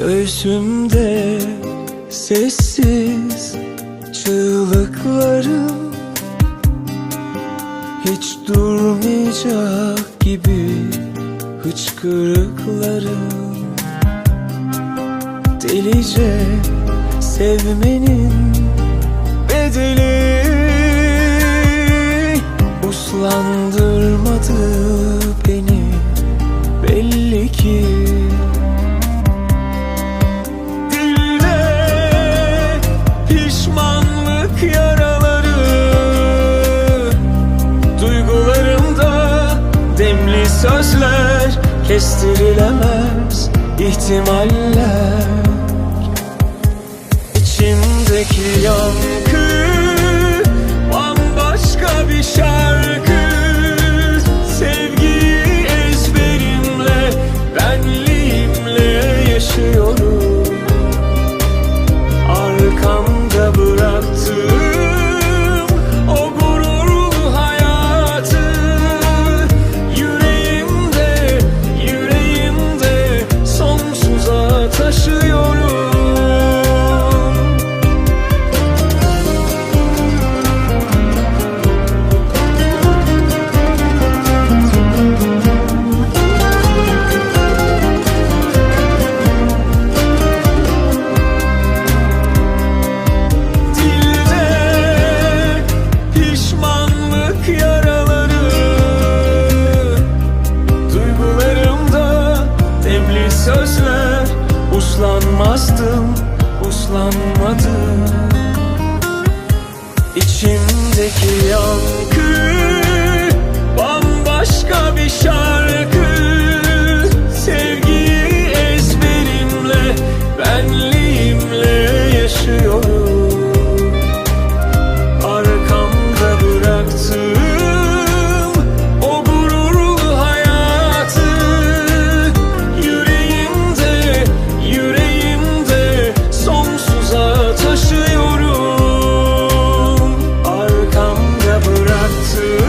Göğsümde sessiz çığlıklarım Hiç durmayacak gibi hıçkırıklarım. Delice sevmenin sözler Kestirilemez ihtimaller. İçimdeki yankı 是 Uslanmazdım, uslanmadım. İçimdeki to